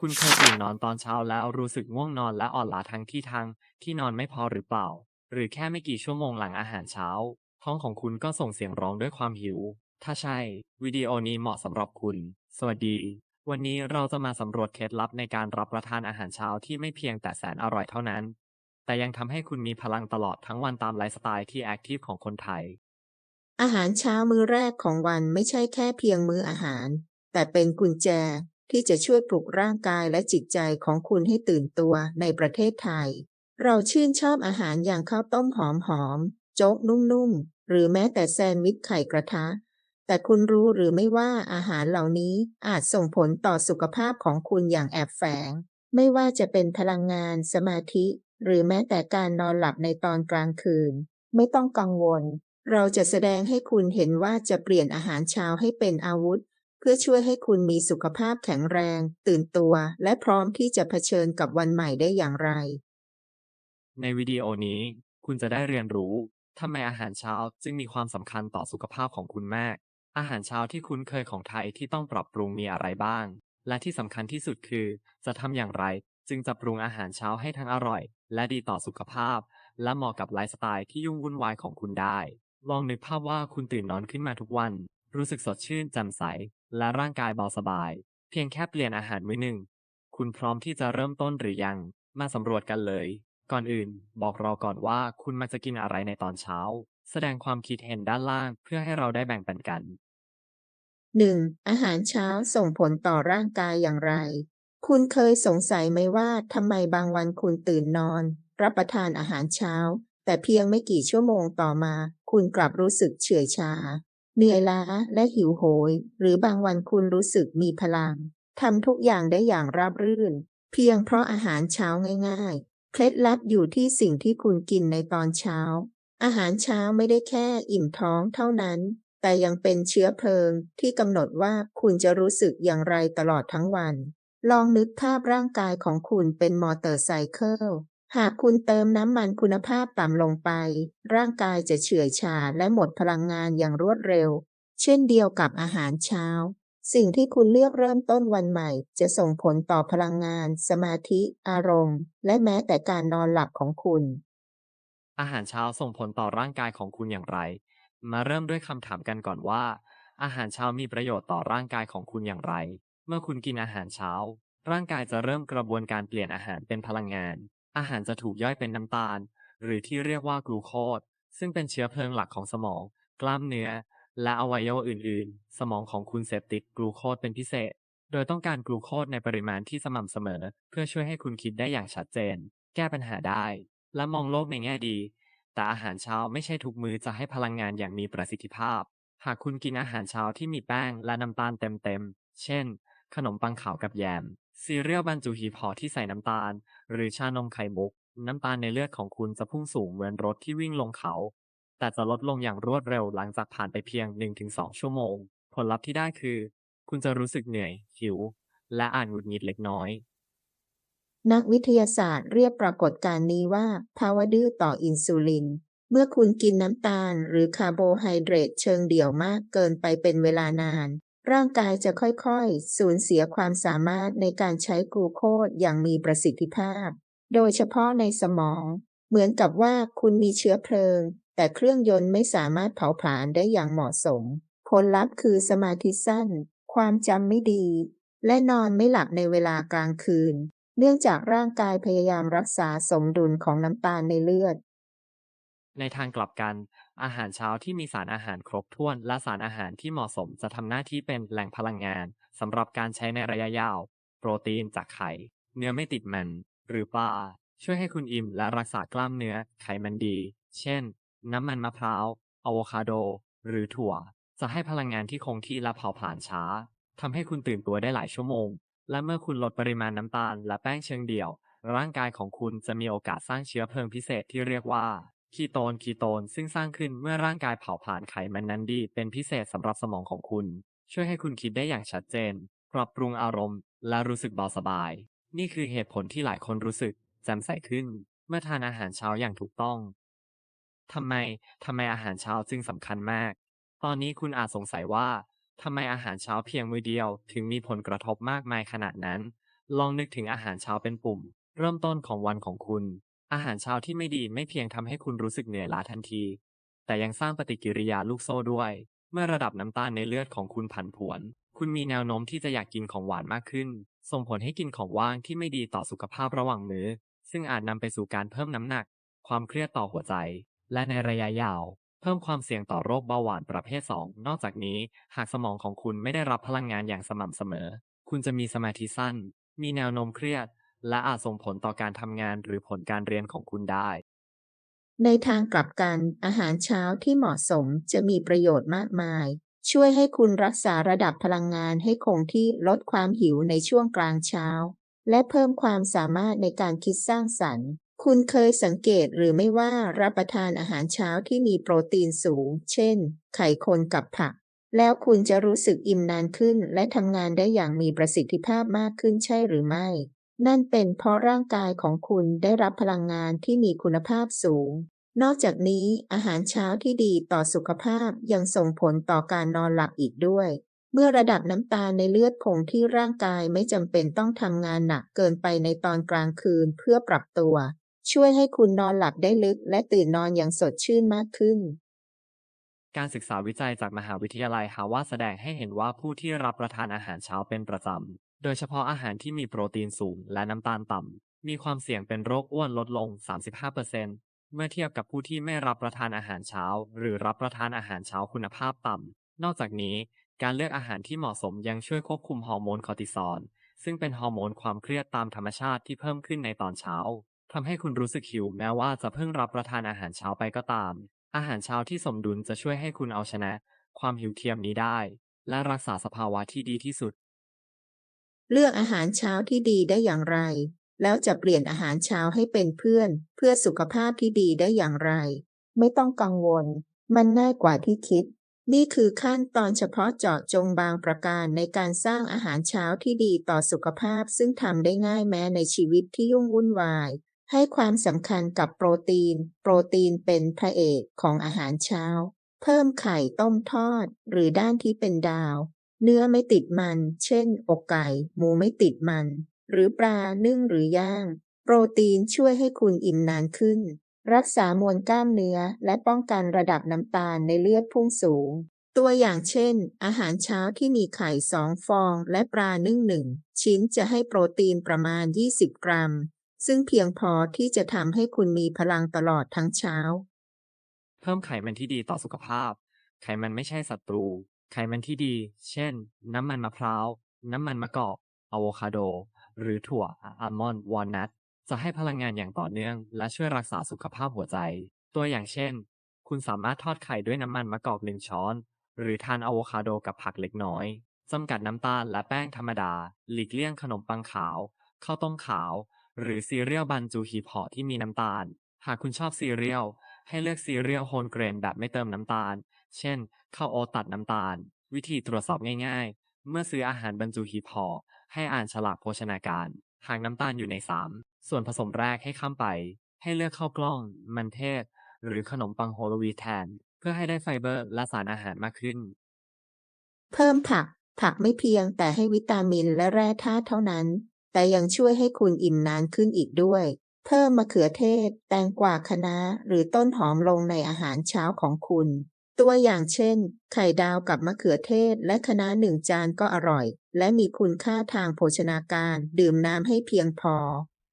คุณเคยตื่นนอนตอนเช้าแล้วรู้สึกง่วงนอนและอ่อนล้าทั้งที่ทั้งที่นอนไม่พอหรือเปล่า หรือแค่ไม่กี่ชั่วโมงหลังอาหารเช้า ท้องของคุณก็ส่งเสียงร้องด้วยความหิว ถ้าใช่ วิดีโอนี้เหมาะสำหรับคุณ สวัสดี วันนี้เราจะมาสำรวจเคล็ดลับในการรับประทานอาหารเช้าที่ไม่เพียงแต่แสนอร่อยเท่านั้น แต่ยังทำให้คุณมีพลังตลอดทั้งวันตามไลฟ์สไตล์ที่แอคทีฟของคนไทย อาหารเช้ามื้อแรกของวันไม่ใช่แค่เพียงมื้ออาหาร แต่เป็นกุญแจ ที่จะช่วยปลุกร่างกายและจิตใจของคุณให้ตื่นตัวในประเทศไทย เราชื่นชอบอาหารอย่างข้าวต้มหอมๆโจ๊กนุ่มๆ หรือแม้แต่แซนด์วิชไข่กระทะ แต่คุณรู้หรือไม่ว่าอาหารเหล่านี้อาจส่งผลต่อสุขภาพของคุณอย่างแอบแฝง ไม่ว่าจะเป็นพลังงาน สมาธิ หรือแม้แต่การนอนหลับในตอนกลางคืน ไม่ต้องกังวล เราจะแสดงให้คุณเห็นว่าจะเปลี่ยนอาหารเช้าให้เป็นอาวุธ พื่อช่วยให้คุณมีสุขภาพแข็งแรง ตื่นตัว และพร้อมที่จะเผชิญกับวันใหม่ได้อย่างไร ในวิดีโอนี้ คุณจะได้เรียนรู้ทำไมอาหารเช้าจึงมีความสำคัญต่อสุขภาพของคุณมาก อาหารเช้าที่คุ้นเคยของไทยที่ต้องปรับปรุงมีอะไรบ้าง และที่สำคัญที่สุดคือ จะทำอย่างไร จึงจะปรุงอาหารเช้าให้ทั้งอร่อย และดีต่อสุขภาพ และเหมาะกับไลฟ์สไตล์ที่ยุ่งวุ่นวายของคุณได้ ลองนึกภาพว่าคุณตื่นนอนขึ้นมาทุกวัน รู้สึกสดชื่นแจ่มใส และร่างกายเบาสบาย เพียงแค่เปลี่ยนอาหารมื้อหนึ่ง คุณพร้อมที่จะเริ่มต้นหรือยัง มาสำรวจกันเลย ก่อนอื่น บอกเราก่อนว่าคุณมักจะกินอะไรในตอนเช้า แสดงความคิดเห็นด้านล่างเพื่อให้เราได้แบ่งปันกัน 1. อาหารเช้าส่งผลต่อร่างกายอย่างไร คุณเคยสงสัยไหมว่าทำไมบางวันคุณตื่นนอน รับประทานอาหารเช้า แต่เพียงไม่กี่ชั่วโมงต่อมา คุณกลับรู้สึกเฉื่อยชา เหนื่อยล้าและหิวโหย หรือบางวันคุณรู้สึกมีพลังทำทุกอย่างได้อย่างราบรื่น เพียงเพราะอาหารเช้าง่าย ๆ เคล็ดลับอยู่ที่สิ่งที่คุณกินในตอนเช้า อาหารเช้าไม่ได้แค่อิ่มท้องเท่านั้น แต่ยังเป็นเชื้อเพลิงที่กำหนดว่าคุณจะรู้สึกอย่างไรตลอดทั้งวัน ลองนึกภาพร่างกายของคุณเป็นมอเตอร์ไซเคิล หากคุณเติมน้ำมันคุณภาพต่ำลงไป ร่างกายจะเฉื่อยชาและหมดพลังงานอย่างรวดเร็ว เช่นเดียวกับอาหารเช้า สิ่งที่คุณเลือกเริ่มต้นวันใหม่ จะส่งผลต่อพลังงาน สมาธิ อารมณ์ และแม้แต่การนอนหลับของคุณ อาหารเช้าส่งผลต่อร่างกายของคุณอย่างไร มาเริ่มด้วยคำถามกันก่อนว่า อาหารเช้ามีประโยชน์ต่อร่างกายของคุณอย่างไร เมื่อคุณกินอาหารเช้า ร่างกายจะเริ่มกระบวนการเปลี่ยนอาหารเป็นพลังงาน อาหารจะถูกย่อยเป็นน้ำตาล หรือที่เรียกว่ากลูโคสซึ่งเป็นเชื้อเพลิงหลักของสมอง กล้ามเนื้อ และอวัยวะอื่น ๆ สมองของคุณเสพติดกลูโคสเป็นพิเศษ โดยต้องการกลูโคสในปริมาณที่สม่ำเสมอ เพื่อช่วยให้คุณคิดได้อย่างชัดเจน แก้ปัญหาได้ และมองโลกในแง่ดี แต่อาหารเช้าไม่ใช่ทุกมื้อจะให้พลังงานอย่างมีประสิทธิภาพ หากคุณกินอาหารเช้าที่มีแป้งและน้ำตาลเต็ม ๆ เช่น ขนมปังขาวกับแยม ซีเรียลบรรจุหีบห่อที่ใส่น้ำตาล หรือชานมไข่มุก น้ำตาลในเลือดของคุณจะพุ่งสูงเหมือนรถที่วิ่งลงเขา แต่จะลดลงอย่างรวดเร็วหลังจากผ่านไปเพียง 1-2 ชั่วโมง ผลลัพธ์ที่ได้คือ คุณจะรู้สึกเหนื่อย หิว และอ่าจหงุดหงิดเล็กน้อย นักวิทยาศาสตร์เรียกปรากฏการณ์นี้ว่าภาวะดื้อต่ออินซูลิน เมื่อคุณกินน้ำตาล หรือคาร์โบไฮเดรตเชิงเดี่ยวมากเกินไปเป็นเวลานาน ร่างกายจะค่อยๆ สูญเสียความสามารถในการใช้กลูโคสอย่างมีประสิทธิภาพ โดยเฉพาะในสมอง เหมือนกับว่าคุณมีเชื้อเพลิง แต่เครื่องยนต์ไม่สามารถเผาผลาญได้อย่างเหมาะสม ผลลัพธ์คือสมาธิสั้น ความจำไม่ดี และนอนไม่หลับในเวลากลางคืน เนื่องจากร่างกายพยายามรักษาสมดุลของน้ำตาลในเลือด ในทางกลับกัน อาหารเช้าที่มีสารอาหารครบถ้วน และสารอาหารที่เหมาะสมจะทำหน้าที่เป็นแหล่งพลังงานสำหรับการใช้ในระยะยาว โปรตีนจากไข่ เนื้อไม่ติดมัน หรือปลาช่วยให้คุณอิ่มและรักษากล้ามเนื้อไขมันดี เช่น น้ำมันมะพร้าวอะโวคาโด หรือถั่ว จะให้พลังงานที่คงที่และเผาผลาญช้าทำให้คุณตื่นตัวได้หลายชั่วโมง และเมื่อคุณลดปริมาณน้ำตาลและแป้งเชิงเดี่ยว ร่างกายของคุณจะมีโอกาสสร้างเชื้อเพลิงพิเศษที่เรียกว่า คีโตนคีโตนซึ่งสร้างขึ้นเมื่อร่างกายเผาผลาญไขมันนั้นดี เป็นพิเศษสำหรับสมองของคุณ ช่วยให้คุณคิดได้อย่างชัดเจน ปรับปรุงอารมณ์ และรู้สึกเบาสบาย นี่คือเหตุผลที่หลายคนรู้สึกแจ่มใสขึ้น เมื่อทานอาหารเช้าอย่างถูกต้องทำไมทำไมอาหารเช้าจึงสำคัญมาก ตอนนี้คุณอาจสงสัยว่าทำไมอาหารเช้าเพียงมื้อเดียว ถึงมีผลกระทบมากมายขนาดนั้น ลองนึกถึงอาหารเช้าเป็นปุ่ม เริ่มต้นของวันของคุณ อาหารเช้าที่ไม่ดีไม่เพียงทำให้คุณรู้สึกเหนื่อยล้าทันที แต่ยังสร้างปฏิกิริยาลูกโซ่ด้วย เมื่อระดับน้ำตาลในเลือดของคุณผันผวน คุณมีแนวโน้มที่จะอยากกินของหวานมากขึ้น ส่งผลให้กินของว่างที่ไม่ดีต่อสุขภาพระหว่างมื้อ ซึ่งอาจนำไปสู่การเพิ่มน้ำหนัก ความเครียดต่อหัวใจ และในระยะยาว เพิ่มความเสี่ยงต่อโรคเบาหวานประเภท 2 นอกจากนี้ หากสมองของคุณไม่ได้รับพลังงานอย่างสม่ำเสมอ คุณจะมีสมาธิสั้น มีแนวโน้มเครียด และอาจส่งผลต่อการทำงานหรือผลการเรียนของคุณได้ ในทางกลับกัน อาหารเช้าที่เหมาะสมจะมีประโยชน์มากมาย ช่วยให้คุณรักษาระดับพลังงานให้คงที่ลดความหิวในช่วงกลางเช้า และเพิ่มความสามารถในการคิดสร้างสรรค์คุณเคยสังเกตหรือไม่ว่ารับประทานอาหารเช้าที่มีโปรตีนสูง เช่น ไข่คนกับผัก แล้วคุณจะรู้สึกอิ่มนานขึ้นและทำงานได้อย่างมีประสิทธิภาพมากขึ้นใช่หรือไม่ นั่นเป็นเพราะร่างกายของคุณได้รับพลังงานที่มีคุณภาพสูง นอกจากนี้อาหารเช้าที่ดีต่อสุขภาพยังส่งผลต่อการนอนหลับอีกด้วย เมื่อระดับน้ำตาลในเลือดคงที่ร่างกายไม่จำเป็นต้องทำงานหนักเกินไปในตอนกลางคืนเพื่อปรับตัว ช่วยให้คุณนอนหลับได้ลึกและตื่นนอนอย่างสดชื่นมากขึ้นการศึกษาวิจัยจากมหาวิทยาลัยฮาวาดแสดงให้เห็นว่าผู้ที่รับประทานอาหารเช้าเป็นประจำ โดยเฉพาะอาหารที่มีโปรตีนสูงและน้ำตาลต่ำ มีความเสี่ยงเป็นโรคอ้วนลดลง 35%เมื่อเทียบกับผู้ที่ไม่รับประทานอาหารเช้า หรือรับประทานอาหารเช้าคุณภาพต่ำ นอกจากนี้ การเลือกอาหารที่เหมาะสมยังช่วยควบคุมฮอร์โมนคอร์ติซอล ซึ่งเป็นฮอร์โมนความเครียดตามธรรมชาติที่เพิ่มขึ้นในตอนเช้าทำให้คุณรู้สึกหิวแม้ว่าจะเพิ่งรับประทานอาหารเช้าไปก็ตาม อาหารเช้าที่สมดุลจะช่วยให้คุณเอาชนะ ความหิวเทียมนี้ได้ และรักษาสภาวะที่ดีที่สุด เลือกอาหารเช้าที่ดีได้อย่างไร แล้วจะเปลี่ยนอาหารเช้าให้เป็นเพื่อน เพื่อสุขภาพที่ดีได้อย่างไร ไม่ต้องกังวล มันง่ายกว่าที่คิด นี่คือขั้นตอนเฉพาะเจาะจงบางประการในการสร้างอาหารเช้าที่ดีต่อสุขภาพ ซึ่งทำได้ง่ายแม้ในชีวิตที่ยุ่งวุ่นวาย ให้ความสำคัญกับโปรตีน โปรตีนเป็นพระเอกของอาหารเช้า เพิ่มไข่ต้มทอด หรือด้านที่เป็นดาว เนื้อไม่ติดมัน เช่น อกไก่ หมูไม่ติดมัน หรือปลานึ่งหรือย่าง โปรตีนช่วยให้คุณอิ่มนานขึ้น รักษามวลกล้ามเนื้อและป้องกันระดับน้ำตาลในเลือดพุ่งสูง ตัวอย่างเช่น อาหารเช้าที่มีไข่สองฟองและปลานึ่งหนึ่งชิ้นจะให้โปรตีนประมาณ 20 กรัม ซึ่งเพียงพอที่จะทำให้คุณมีพลังตลอดทั้งเช้า เพิ่มไขมันที่ดีต่อสุขภาพ ไขมันไม่ใช่ศัตรู ไขมันที่ดี เช่น น้ำมันมะพร้าว น้ำมันมะกอกอะโวคาโด หรือถั่วอัลมอนด์วอลนัทจะให้พลังงานอย่างต่อเนื่อง และช่วยรักษาสุขภาพหัวใจ ตัวอย่างเช่น คุณสามารถทอดไข่ด้วยน้ำมันมะกอกหนึ่งช้อน หรือทานอะโวคาโดกับผักเล็กน้อยจำกัดน้ำตาลและแป้งธรรมดา หลีกเลี่ยงขนมปังขาว ข้าวต้มขาว หรือซีเรียลบันจูฮีพอที่มีน้ำตาล หากคุณชอบซีเรียลให้เลือกซีเรียลโฮลเกรนแบบไม่เติมน้ำตาล เช่น ข้าวโอ๊ตตัดน้ำตาล วิธีตรวจสอบง่ายๆ เมื่อซื้ออาหารบรรจุหีบห่อให้อ่านฉลากโภชนาการ หากน้ำตาลอยู่ใน 3 ส่วนผสมแรกให้ข้ามไป ให้เลือกข้าวกล้อง มันเทศ หรือขนมปังโฮโลวีตแทน เพื่อให้ได้ไฟเบอร์และสารอาหารมากขึ้น เพิ่มผัก ผักไม่เพียงแต่ให้วิตามินและแร่ธาตุเท่านั้น แต่ยังช่วยให้คุณอิ่มนานขึ้นอีกด้วย เพิ่มมะเขือเทศ แตงกวาคะน้าหรือต้นหอมลงในอาหารเช้าของคุณ ตัวอย่างเช่น ไข่ดาวกับมะเขือเทศและคะน้าหนึ่งจานก็อร่อย และมีคุณค่าทางโภชนาการ ดื่มน้ำให้เพียงพอ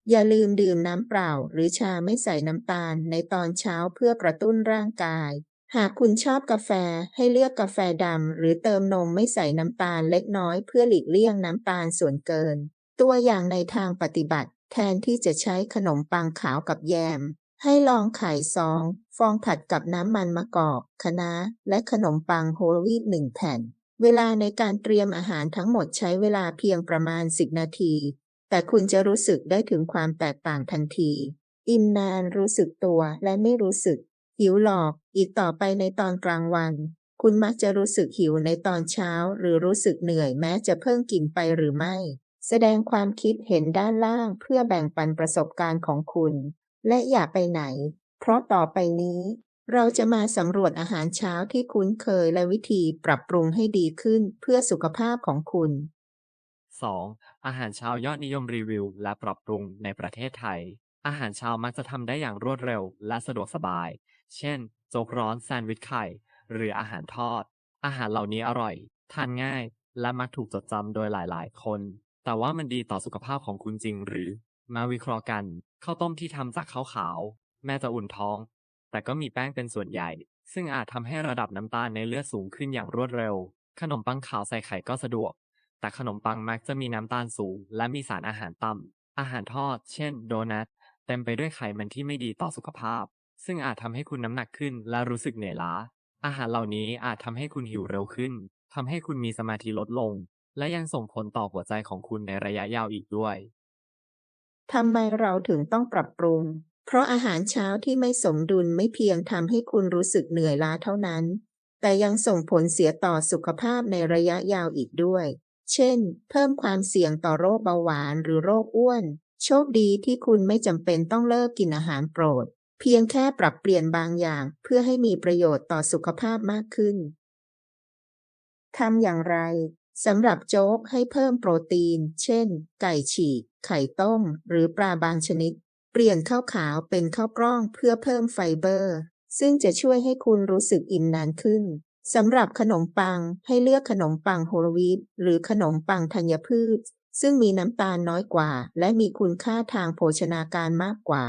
อย่าลืมดื่มน้ำเปล่า หรือชาไม่ใส่น้ำตาลในตอนเช้าเพื่อกระตุ้นร่างกาย หากคุณชอบกาแฟให้เลือกกาแฟดำหรือเติมนมไม่ใส่น้ำตาลเล็กน้อยเพื่อหลีกเลี่ยงน้ำตาลส่วนเกิน ตัวอย่างในทางปฏิบัติ แทนที่จะใช้ขนมปังขาวกับแยม ให้ลองไข่ซองฟองผัดกับน้ำมันมะกอกคะน้าและขนมปังโฮลวีตหนึ่งแผ่น เวลาในการเตรียมอาหารทั้งหมดใช้เวลาเพียงประมาณ 10 นาที แต่คุณจะรู้สึกได้ถึงความแตกต่างทันที อิ่มนานรู้สึกตัวและไม่รู้สึก หิวหลอก อีกต่อไปในตอนกลางวัน คุณมักจะรู้สึกหิวในตอนเช้า หรือรู้สึกเหนื่อยแม้จะเพิ่งกินไปหรือไม่ แสดงความคิดเห็นด้านล่างเพื่อแบ่งปันประสบการณ์ของคุณ และอย่าไปไหน เพราะต่อไปนี้ เราจะมาสำรวจอาหารเช้าที่คุ้นเคยและวิธีปรับปรุงให้ดีขึ้นเพื่อสุขภาพของคุณ 2. อาหารเช้ายอดนิยมรีวิว และปรับปรุงในประเทศไทย อาหารเช้ามักจะทำได้อย่างรวดเร็วและสะดวกสบาย เช่น โจ๊กร้อนแซนด์วิชไข่ หรืออาหารทอด อาหารเหล่านี้อร่อย ทานง่าย และมักถูกจดจำโดยหลายๆ คน แต่ว่ามันดีต่อสุขภาพของคุณจริงหรือ มาวิเคราะห์กันข้าวต้มที่ทำจากข้าวขาว แม้จะอุ่นท้อง แต่ก็มีแป้งเป็นส่วนใหญ่ ซึ่งอาจทำให้ระดับน้ำตาลในเลือดสูงขึ้นอย่างรวดเร็ว ขนมปังขาวใส่ไข่ก็สะดวก แต่ขนมปังมักจะมีน้ำตาลสูง และมีสารอาหารต่ำอาหารทอด เช่น โดนัทเต็มไปด้วยไขมันที่ไม่ดีต่อสุขภาพ ซึ่งอาจทำให้คุณน้ำหนักขึ้นและรู้สึกเหนื่อยล้า อาหารเหล่านี้อาจทำให้คุณหิวเร็วขึ้นทำให้คุณมีสมาธิลดลง และยังส่งผลต่อหัวใจของคุณในระยะยาวอีกด้วย ทำไมเราถึงต้องปรับปรุง เพราะอาหารเช้าที่ไม่สมดุลไม่เพียงทำให้คุณรู้สึกเหนื่อยล้าเท่านั้น แต่ยังส่งผลเสียต่อสุขภาพในระยะยาวอีกด้วย เช่น เพิ่มความเสี่ยงต่อโรคเบาหวานหรือโรคอ้วน โชคดีที่คุณไม่จำเป็นต้องเลิกกินอาหารโปรด เพียงแค่ปรับเปลี่ยนบางอย่าง เพื่อให้มีประโยชน์ต่อสุขภาพมากขึ้นทำอย่างไร สำหรับโจ๊กให้เพิ่มโปรตีน เช่น ไก่ฉีก ไข่ต้ม หรือปลาบางชนิด เปลี่ยนข้าวขาวเป็นข้าวกล้องเพื่อเพิ่มไฟเบอร์ ซึ่งจะช่วยให้คุณรู้สึกอิ่มนานขึ้น สำหรับขนมปังให้เลือกขนมปังโฮลวีตหรือขนมปังธัญพืช ซึ่งมีน้ำตาลน้อยกว่า และมีคุณค่าทางโภชนาการมากกว่า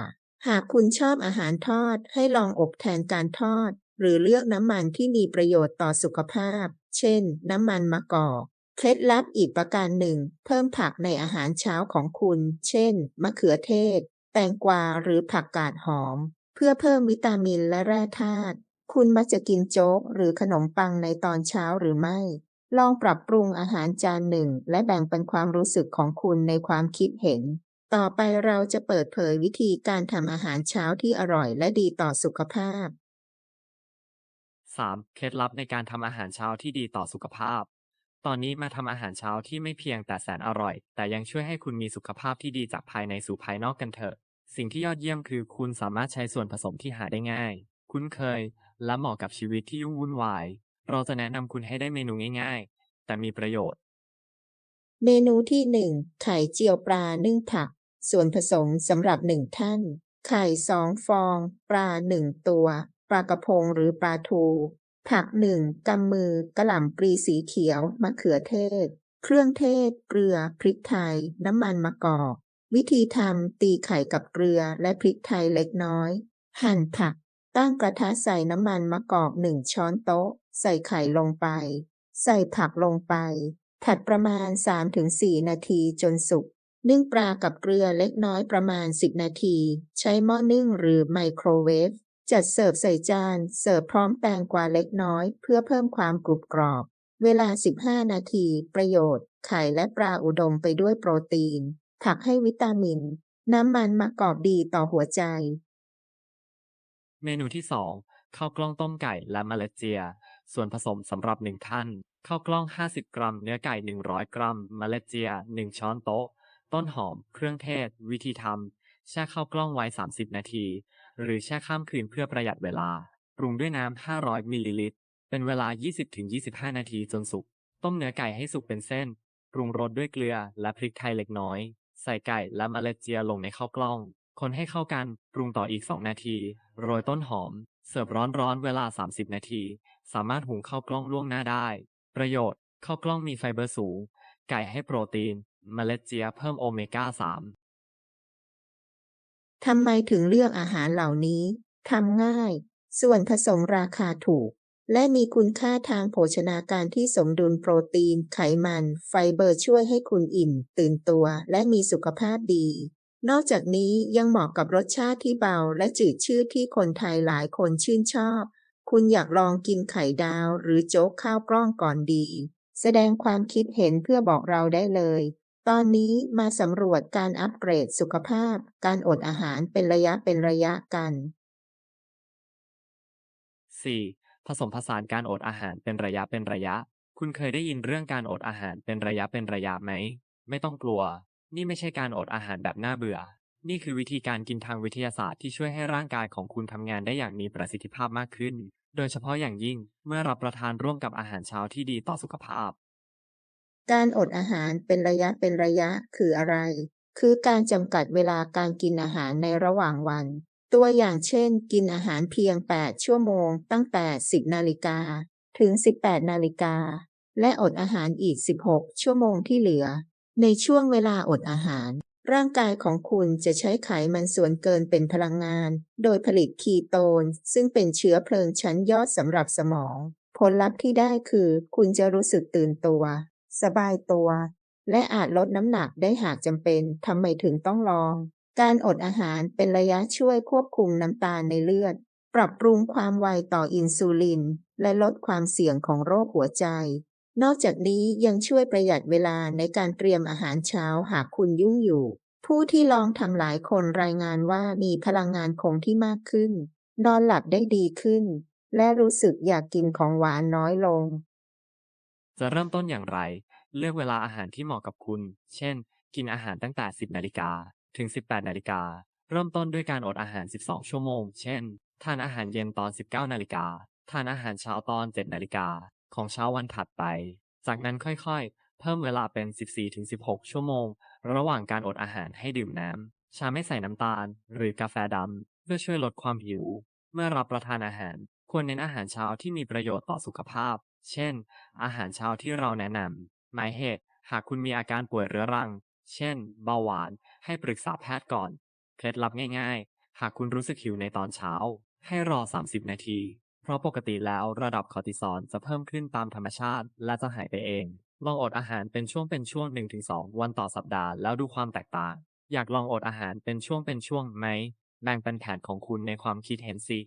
หากคุณชอบอาหารทอด ให้ลองอบแทนการทอด หรือเลือกน้ำมันที่มีประโยชน์ต่อสุขภาพ เช่น น้ำมันมะกอก เคล็ดลับอีกประการหนึ่ง เพิ่มผักในอาหารเช้าของคุณ เช่น มะเขือเทศ แตงกวาหรือผักกาดหอม เพื่อเพิ่มวิตามินและแร่ธาตุ คุณมักจะกินโจ๊กหรือขนมปังในตอนเช้าหรือไม่ ลองปรับปรุงอาหารจานหนึ่ง และแบ่งปันความรู้สึกของคุณในความคิดเห็น ต่อไปเราจะเปิดเผยวิธีการทำอาหารเช้าที่อร่อยและดีต่อสุขภาพ 3. เคล็ดลับในการทำอาหารเช้าที่ดีต่อสุขภาพ ตอนนี้มาทำอาหารเช้าที่ไม่เพียงแต่แสนอร่อย แต่ยังช่วยให้คุณมีสุขภาพที่ดีจากภายในสู่ภายนอกกันเถอะ สิ่งที่ยอดเยี่ยมคือคุณสามารถใช้ส่วนผสมที่หาได้ง่าย คุ้นเคย และเหมาะกับชีวิตที่ยุ่งวุ่นวาย เราจะแนะนำคุณให้ได้เมนูง่าย ๆ แต่มีประโยชน์ เมนูที่หนึ่งไข่เจียวปลานึ่งผัก ส่วนผสมสำหรับหนึ่งท่าน ไข่สองฟอง ปลาหนึ่งตัว ปลากระพงหรือปลาทู ผักหนึ่งกำมือกระหล่ำปลีสีเขียว มะเขือเทศ เครื่องเทศ เกลือ พริกไทย น้ำมันมะกอก วิธีทำตีไข่กับเกลือและพริกไทยเล็กน้อย หั่นผัก ตั้งกระทะใส่น้ำมันมะกอกหนึ่งช้อนโต๊ะ ใส่ไข่ลงไป ใส่ผักลงไป ผัดประมาณ 3-4 นาทีจนสุกนึ่งปลากับเกลือเล็กน้อยประมาณ 10 นาที ใช้หม้อนึ่งหรือไมโครเวฟ จัดเสิร์ฟใส่จาน เสิร์ฟพร้อมแตงกวาเล็กน้อย เพื่อเพิ่มความกรุบกรอบ เวลา 15 นาที ประโยชน์ ไข่และปลาอุดมไปด้วยโปรตีน ผักให้วิตามิน น้ำมันมะกอกดีต่อหัวใจ เมนูที่ 2 ข้าวกล้องต้มไก่และเมล็ดเจีย ส่วนผสมสำหรับ 1 ท่าน ข้าวกล้อง 50 กรัม เนื้อไก่ 100 กรัมเมล็ดเจีย 1 ช้อนโต๊ะ ต้นหอม เครื่องเทศ วิธีทำแช่ข้าวกล้องไว้ 30 นาที หรือแช่ข้ามคืนเพื่อประหยัดเวลา ปรุงด้วยน้ำ 500 มิลลิลิตร เป็นเวลา 20-25 นาทีจนสุก ต้มเนื้อไก่ให้สุกเป็นเส้น ปรุงรสด้วยเกลือและพริกไทยเล็กน้อย ใส่ไก่และเมล็ดเจียลงในข้าวกล้อง คนให้เข้ากัน ปรุงต่ออีก 2 นาที โรยต้นหอม เสิร์ฟร้อนๆ เวลา 30 นาที สามารถหุงข้าวกล้องล่วงหน้าได้ ประโยชน์ข้าวกล้องมีไฟเบอร์สูง ไก่ให้โปรตีน เมล็ดเจียเพิ่มโอเมก้า 3 ทำไมถึงเลือกอาหารเหล่านี้ ทำง่าย ส่วนผสมราคาถูก และมีคุณค่าทางโภชนาการที่สมดุลโปรตีน ไขมัน ไฟเบอร์ช่วยให้คุณอิ่ม ตื่นตัว และมีสุขภาพดี นอกจากนี้ยังเหมาะกับรสชาติที่เบา และจืดชืดที่คนไทยหลายคนชื่นชอบ คุณอยากลองกินไข่ดาว หรือโจ๊กข้าวกล้องก่อนดี แสดงความคิดเห็นเพื่อบอกเราได้เลย ตอนนี้มาสำรวจการอัปเกรดสุขภาพ การอดอาหารเป็นระยะเป็นระยะกัน 4. ผสมผสานการอดอาหารเป็นระยะเป็นระยะ คุณเคยได้ยินเรื่องการอดอาหารเป็นระยะเป็นระยะไหม ไม่ต้องกลัว นี่ไม่ใช่การอดอาหารแบบน่าเบื่อ นี่คือวิธีการกินทางวิทยาศาสตร์ที่ช่วยให้ร่างกายของคุณทำงานได้อย่างมีประสิทธิภาพมากขึ้น โดยเฉพาะอย่างยิ่งเมื่อรับประทานร่วมกับอาหารเช้าที่ดีต่อสุขภาพ การอดอาหารเป็นระยะเป็นระยะคืออะไร คือการจำกัดเวลาการกินอาหารในระหว่างวัน ตัวอย่างเช่น กินอาหารเพียง 8 ชั่วโมง ตั้งแต่ 10 นาฬิกา ถึง 18 นาฬิกา และอดอาหารอีก 16 ชั่วโมงที่เหลือ ในช่วงเวลาอดอาหาร ร่างกายของคุณจะใช้ไขมันส่วนเกินเป็นพลังงาน โดยผลิตคีโตน ซึ่งเป็นเชื้อเพลิงชั้นยอดสำหรับสมอง ผลลัพธ์ที่ได้คือ คุณจะรู้สึกตื่นตัว สบายตัว และอาจลดน้ำหนักได้หากจำเป็นทำไมถึงต้องลอง การอดอาหารเป็นระยะช่วยควบคุมน้ำตาลในเลือด ปรับปรุงความไวต่ออินซูลิน และลดความเสี่ยงของโรคหัวใจ นอกจากนี้ยังช่วยประหยัดเวลาในการเตรียมอาหารเช้าหากคุณยุ่งอยู่ ผู้ที่ลองทำหลายคนรายงานว่ามีพลังงานคงที่มากขึ้น นอนหลับได้ดีขึ้นและรู้สึกอยากกินของหวานน้อยลง จะเริ่มต้นอย่างไร เลือกเวลาอาหารที่เหมาะกับคุณ เช่น กินอาหารตั้งแต่ 10 นาฬิกา ถึง 18 นาฬิกา เริ่มต้นด้วยการอดอาหาร 12 ชั่วโมง เช่น ทานอาหารเย็นตอน 19 นาฬิกา ทานอาหารเช้าตอน 7 นาฬิกา ของเช้าวันถัดไป จากนั้นค่อยๆ เพิ่มเวลาเป็น 14-16 ชั่วโมง ระหว่างการอดอาหารให้ดื่มน้ำ ชาไม่ใส่น้ำตาล หรือกาแฟดำ เพื่อช่วยลดความหิว เมื่อรับประทานอาหาร ควรเน้นอาหารเช้าที่มีประโยชน์ต่อสุขภาพ เช่น อาหารเช้าที่เราแนะนำหมายเหตุ หากคุณมีอาการป่วยเรื้อรัง เช่น เบาหวาน ให้ปรึกษาแพทย์ก่อน เคล็ดลับง่ายๆ หากคุณรู้สึกหิวในตอนเช้า ให้รอ 30 นาที เพราะปกติแล้วระดับคอร์ติซอลจะเพิ่มขึ้นตามธรรมชาติ และจะหายไปเอง ลองอดอาหารเป็นช่วงเป็นช่วง 1-2 วันต่อสัปดาห์แล้วดูความแตกต่าง อยากลองอดอาหารเป็นช่วงเป็นช่วงไหม แบ่งเป็นแผนของคุณในความคิดเห็นสิ